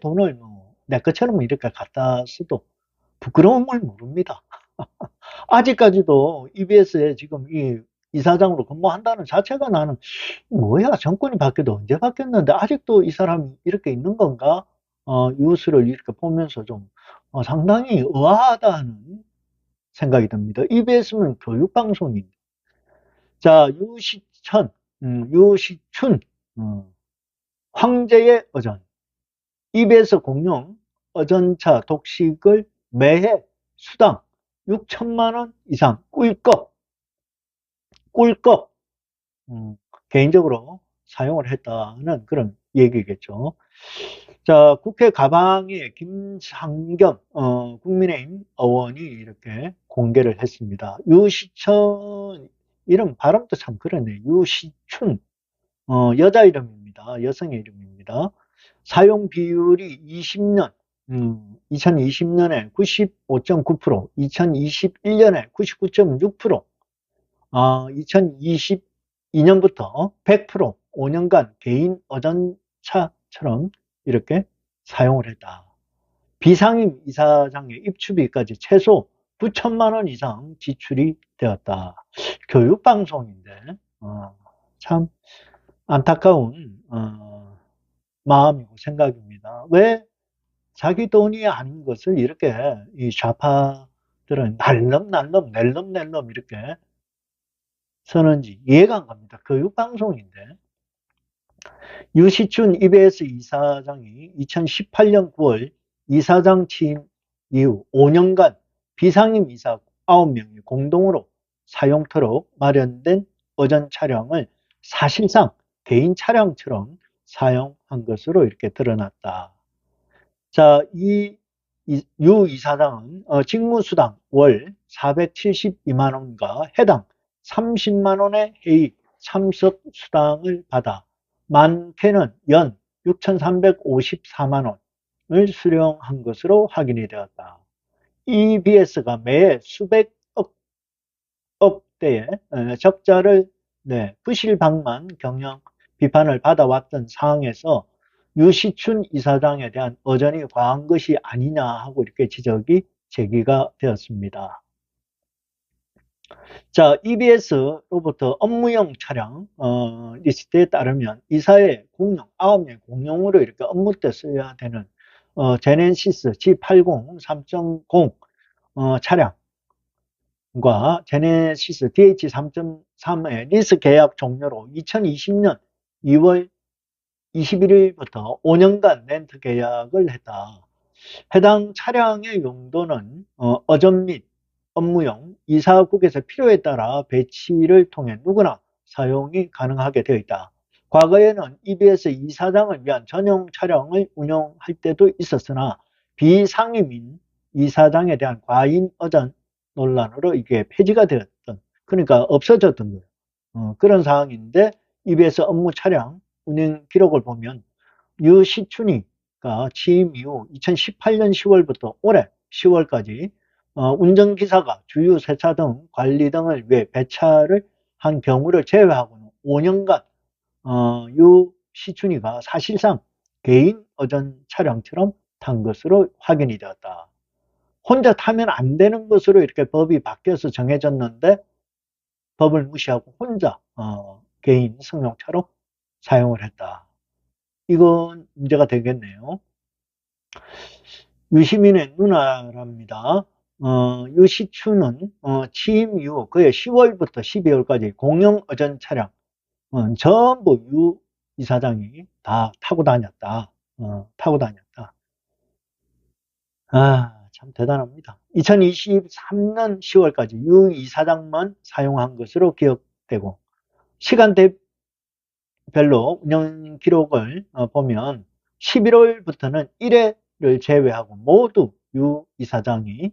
돈을 뭐 내 것처럼 이렇게 갖다 써도 부끄러움을 모릅니다. 아직까지도 EBS에 지금 이 이사장으로 근무한다는 자체가 나는 뭐야 정권이 바뀌어도 언제 바뀌었는데 아직도 이 사람이 이렇게 있는 건가? 어, 뉴스를 이렇게 보면서 좀 어, 상당히 의아하다는 생각이 듭니다. EBS는 교육방송인데. 자, 유시천, 음, 유시춘, 음, 황제의 어전. EBS 공룡 어전차 독식을 매해 수당 6천만 원 이상 꿀꺽, 꿀꺽, 음, 개인적으로 사용을 했다는 그런 얘기겠죠. 자, 국회 가방에 김상겸 어, 국민의힘 의원이 이렇게 공개를 했습니다. 유시천 이름 발음도 참 그러네. 유시춘 어, 여자 이름입니다. 여성의 이름입니다. 사용 비율이 20년 음, 2020년에 95.9%, 2021년에 99.6%, 어, 2022년부터 100% 5년간 개인 어전차처럼 이렇게 사용을 했다. 비상임 이사장의 입추비까지 최소 9천만 원 이상 지출이 되었다. 교육방송인데 어, 참 안타까운 어, 마음이고 생각입니다. 왜 자기 돈이 아닌 것을 이렇게 이 좌파들은 날름날름 낼름낼름 이렇게 서는지 이해가 안 갑니다. 교육방송인데 유시춘 EBS 이사장이 2018년 9월 이사장 취임 이후 5년간 비상임 이사 9명이 공동으로 사용토록 마련된 어전 차량을 사실상 개인 차량처럼 사용 한 것으로 이렇게 드러났다. 자, 이, 이, 유 이사장은 어, 직무수당 월 472만 원과 해당 30만 원의 회의 참석 수당을 받아 많게는 연 6,354만 원을 수령한 것으로 확인이 되었다. EBS가 매 수백억 억대의 적자를 네, 부실방만 경영 비판을 받아왔던 상황에서 유시춘 이사장에 대한 어전이 과한 것이 아니냐 하고 이렇게 지적이 제기가 되었습니다. 자, EBS로부터 업무용 차량 어, 리스트에 따르면 이사의 공용 9명 공용으로 이렇게 업무 때 써야 되는 어, 제넨시스 G80 3.0 어, 차량과 제네시스 DH3.3의 리스 계약 종료로 2020년 2월 21일부터 5년간 렌트 계약을 했다. 해당 차량의 용도는 어, 전 및 업무용 이사국에서 필요에 따라 배치를 통해 누구나 사용이 가능하게 되어 있다. 과거에는 EBS 이사장을 위한 전용 차량을 운영할 때도 있었으나 비상임인 이사장에 대한 과잉 어전 논란으로 이게 폐지가 되었던 그러니까 없어졌던 거예요. 어, 그런 상황인데 EBS 업무 차량 운행 기록을 보면 유시춘이가 취임 이후 2018년 10월부터 올해 10월까지 어, 운전기사가 주유 세차 등 관리 등을 위해 배차를 한 경우를 제외하고는 5년간 어, 유시춘이가 사실상 개인 어전 차량처럼 탄 것으로 확인이 되었다. 혼자 타면 안 되는 것으로 이렇게 법이 바뀌어서 정해졌는데 법을 무시하고 혼자 어, 개인 승용차로 사용을 했다. 이건 문제가 되겠네요. 유시민의 누나랍니다. 어, 유시추는 어, 취임 이후 그해 10월부터 12월까지 공영 어전 차량 어, 전부 유 이사장이 다 타고 다녔다. 어, 타고 다녔다. 아, 참 대단합니다. 2023년 10월까지 유 이사장만 사용한 것으로 기억되고 시간대 별로 운영 기록을 어, 보면 11월부터는 1회를 제외하고 모두 유 이사장이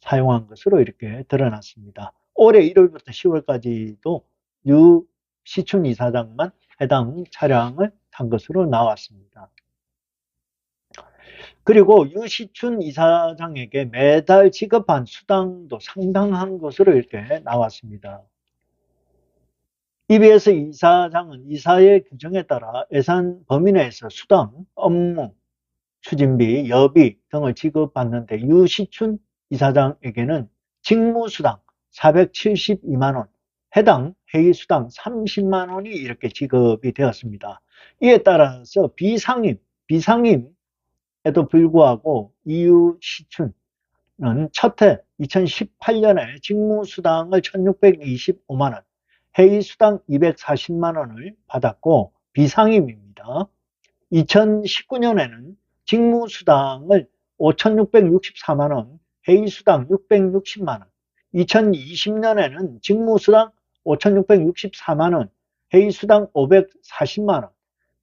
사용한 것으로 이렇게 드러났습니다. 올해 1월부터 10월까지도 유 시춘 이사장만 해당 차량을 탄 것으로 나왔습니다. 그리고 유시춘 이사장에게 매달 지급한 수당도 상당한 것으로 이렇게 나왔습니다. EBS 이사장은 이사의 규정에 따라 예산 범위 내에서 수당, 업무, 추진비, 여비 등을 지급받는데 유시춘 이사장에게는 직무수당 472만원, 해당 회의수당 30만원이 이렇게 지급이 되었습니다. 이에 따라서 비상임, 비상임에도 불구하고 이유시춘은 첫해 2018년에 직무수당을 1625만원, 회의 수당 240만 원을 받았고 비상임입니다. 2019년에는 직무 수당을 5,664만 원, 회의 수당 660만 원, 2020년에는 직무 수당 5,664만 원, 회의 수당 540만 원,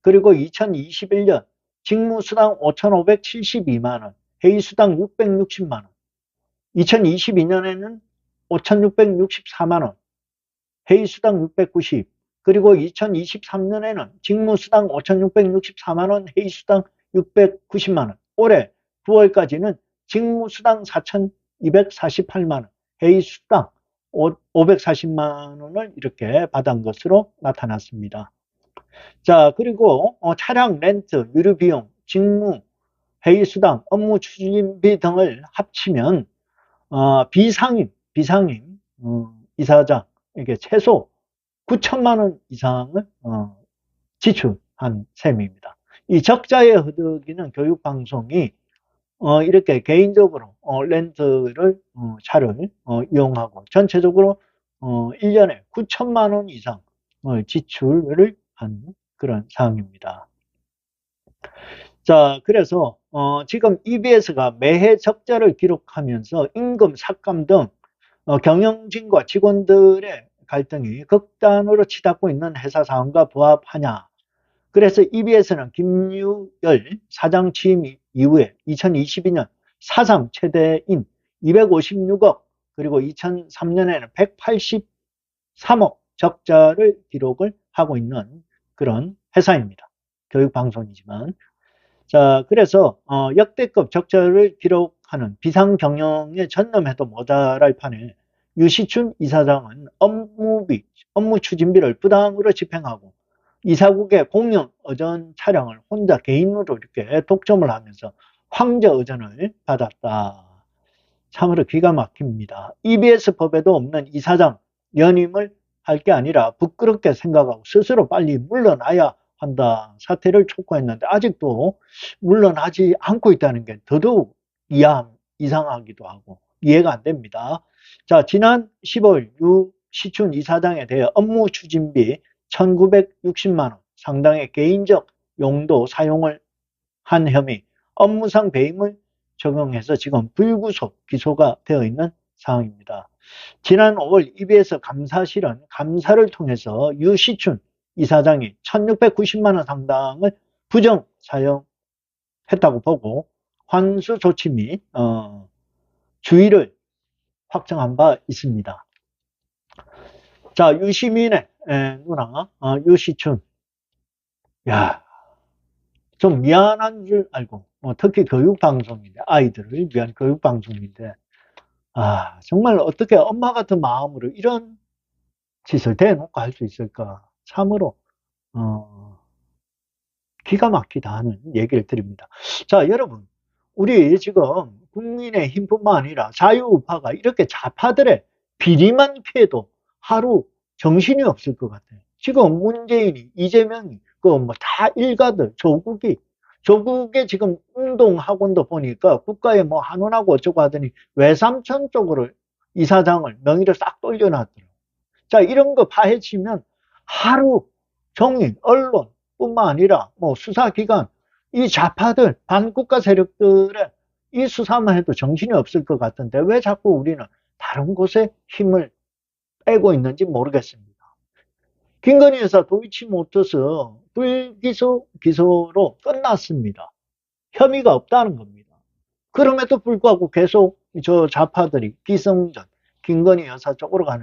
그리고 2021년 직무 수당 5,572만 원, 회의 수당 660만 원, 2022년에는 5,664만 원, 회의수당 690, 그리고 2023년에는 직무수당 5,664만원, 회의수당 690만원, 올해 9월까지는 직무수당 4,248만원, 회의수당 540만원을 이렇게 받은 것으로 나타났습니다. 자, 그리고 어, 차량 렌트, 유류비용, 직무, 회의수당, 업무 추진비 등을 합치면 어, 비상임, 비상임 어, 이사장 에게 최소 9천만 원 이상을 어, 지출한 셈입니다. 이 적자의 허덕이는 교육방송이 어, 이렇게 개인적으로 어, 렌트를 어, 차를 어, 이용하고 전체적으로 어, 1년에 9천만 원 이상 어, 지출을 한 그런 사항입니다. 자, 그래서 어, 지금 EBS가 매해 적자를 기록하면서 임금 삭감 등 어, 경영진과 직원들의 갈등이 극단으로 치닫고 있는 회사 상황과 부합하냐 그래서 EBS는 김유열 사장 취임 이후에 2022년 사상 최대인 256억 그리고 2003년에는 183억 적자를 기록을 하고 있는 그런 회사입니다. 교육방송이지만 자 그래서 어, 역대급 적자를 기록하는 비상경영에 전념해도 모자랄 판에 유시춘 이사장은 업무비, 업무 추진비를 부당으로 집행하고 이사국의 공영 의전 차량을 혼자 개인으로 이렇게 독점을 하면서 황제 의전을 받았다. 참으로 기가 막힙니다. EBS 법에도 없는 이사장 연임을 할 게 아니라 부끄럽게 생각하고 스스로 빨리 물러나야 한다. 사태를 촉구했는데 아직도 물러나지 않고 있다는 게 더더욱 이해, 이상하기도 하고 이해가 안 됩니다. 자, 지난 10월 유 시춘 이사장에 대해 업무 추진비 1960만원 상당의 개인적 용도 사용을 한 혐의 업무상 배임을 적용해서 지금 불구속 기소가 되어 있는 상황입니다. 지난 5월 EBS 감사실은 감사를 통해서 유시춘 이사장이 1690만원 상당을 부정 사용했다고 보고 환수 조치 및 어, 주의를 확정한 바 있습니다. 자, 유시민의 에, 누나, 어, 유시춘. 야, 좀 미안한 줄 알고, 어, 특히 교육방송인데, 아이들을 위한 교육방송인데, 아, 정말 어떻게 엄마 같은 마음으로 이런 짓을 대놓고 할 수 있을까? 참으로, 어, 기가 막히다 하는 얘기를 드립니다. 자, 여러분, 우리 지금 국민의 힘뿐만 아니라 자유우파가 이렇게 좌파들의 비리만 피해도 하루 정신이 없을 것 같아요. 지금 문재인이, 이재명이, 그 뭐 다 일가들, 조국이, 조국의 지금 운동학원도 보니까 국가에 뭐 한원하고 어쩌고 하더니 외삼천 쪽으로 이사장을 명의를 싹 돌려놨더라고요. 자, 이런 거 파헤치면 하루 종일 언론 뿐만 아니라 뭐 수사기관, 이 좌파들, 반국가 세력들의 이 수사만 해도 정신이 없을 것 같은데 왜 자꾸 우리는 다른 곳에 힘을 빼고 있는지 모르겠습니다. 김건희 여사 도이치모터스 불기소 기소로 끝났습니다. 혐의가 없다는 겁니다. 그럼에도 불구하고 계속 저 좌파들이 기성전 김건희 여사 쪽으로 가는